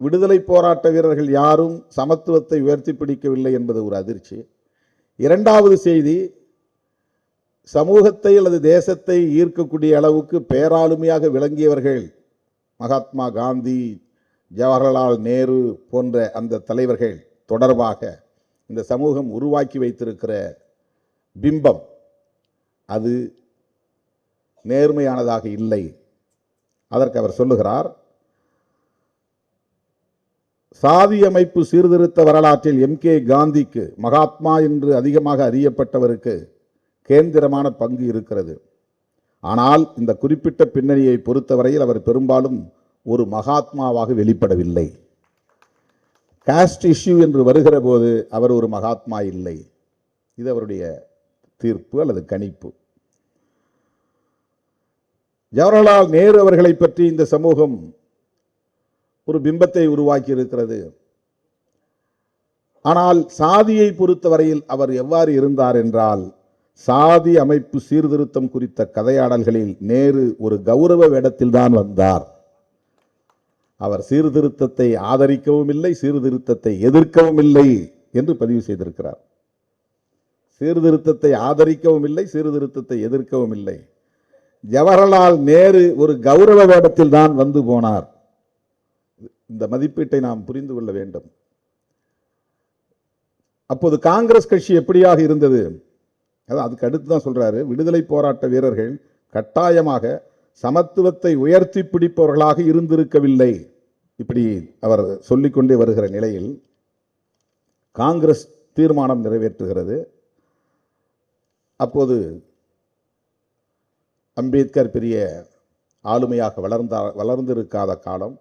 விடுதலை போராட்ட வீரர்கள் யாரும் சமத்துவத்தை உயர்த்தி பிடிக்கவில்லை என்பது ஒரு அதிர்ச்சி. இரண்டாவது செய்தி சமூகத்தை அல்லது தேசத்தை ஈர்க்கக்கூடிய அளவுக்கு பேராளுமையாக விளங்கியவர்கள் மகாத்மா காந்தி ஜவஹர்லால் நேரு போன்ற அந்த தலைவர்கள் தொடர்பாக இந்த சமூகம் உருவாக்கி வைத்திருக்கிற பிம்பம் அது நேர்மையானதாக இல்லை. அதற்கு அவர் சொல்லுகிறார் சாதி அமைப்பு சீர்திருத்த வரலாற்றில் எம் கே காந்திக்கு மகாத்மா என்று அதிகமாக அறியப்பட்டவருக்கு கேந்திரமான பங்கு இருக்கிறது. ஆனால் இந்த குறிப்பிட்ட பின்னணியை பொறுத்தவரையில் அவர் பெரும்பாலும் ஒரு மகாத்மாவாக வெளிப்படவில்லை. காஸ்ட் இஷ்யூ என்று வருகிற போது அவர் ஒரு மகாத்மா இல்லை. இது அவருடைய தீர்ப்பு அல்லது கணிப்பு. ஜவஹர்லால் நேரு அவர்களை பற்றி இந்த சமூகம் ஒரு பிம்பத்தை உருவாக்கி இருக்கிறது ஆனால் சாதியை பொறுத்தவரையில் அவர் எவ்வாறு இருந்தார் என்றால் சாதி அமைப்பு சீர்திருத்தம் குறித்த கதையாடல்களில் நேரு ஒரு கௌரவ வேடத்தில்தான் வந்தார். அவர் சீர்திருத்தத்தை ஆதரிக்கவும் இல்லை சீர்திருத்தத்தை எதிர்க்கவும் இல்லை என்று பதிவு செய்திருக்கிறார். சீர்திருத்தத்தை ஆதரிக்கவும் இல்லை சீர்திருத்தத்தை எதிர்க்கவும் இல்லை. ஜவஹர்லால் நேரு ஒரு கௌரவ வேடத்தில் தான் வந்து போனார். இந்த மதிப்பீட்டை நாம் புரிந்து கொள்ள வேண்டும். அப்போது காங்கிரஸ் கட்சி எப்படியாக இருந்தது? அதான் அதுக்கு அடுத்து தான் சொல்கிறாரு விடுதலை போராட்ட வீரர்கள் கட்டாயமாக சமத்துவத்தை உயர்த்தி பிடிப்பவர்களாக இருந்திருக்கவில்லை. இப்படி அவர் சொல்லிக்கொண்டே வருகிற நிலையில் காங்கிரஸ் தீர்மானம் நிறைவேற்றுகிறது. அப்போது அம்பேத்கர் பெரிய ஆளுமையாக வளர்ந்த வளர்ந்திருக்காத காலம்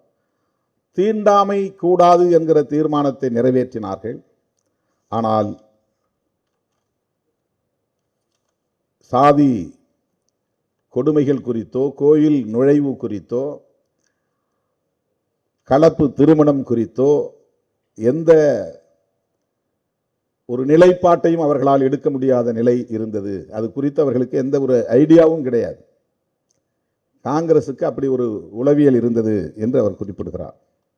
தீண்டாமை கூடாது என்கிற தீர்மானத்தை நிறைவேற்றினார்கள். ஆனால் சாதி கொடுமைகள் குறித்தோ கோயில் நுழைவு குறித்தோ கலப்பு திருமணம் குறித்தோ எந்த ஒரு நிலைப்பாட்டையும் அவர்களால் எடுக்க முடியாத நிலை இருந்தது. அது குறித்து அவர்களுக்கு எந்த ஒரு ஐடியாவும் கிடையாது. காங்கிரசுக்கு அப்படி ஒரு உளவியல் இருந்தது என்று அவர் குறிப்பிடுகிறார்.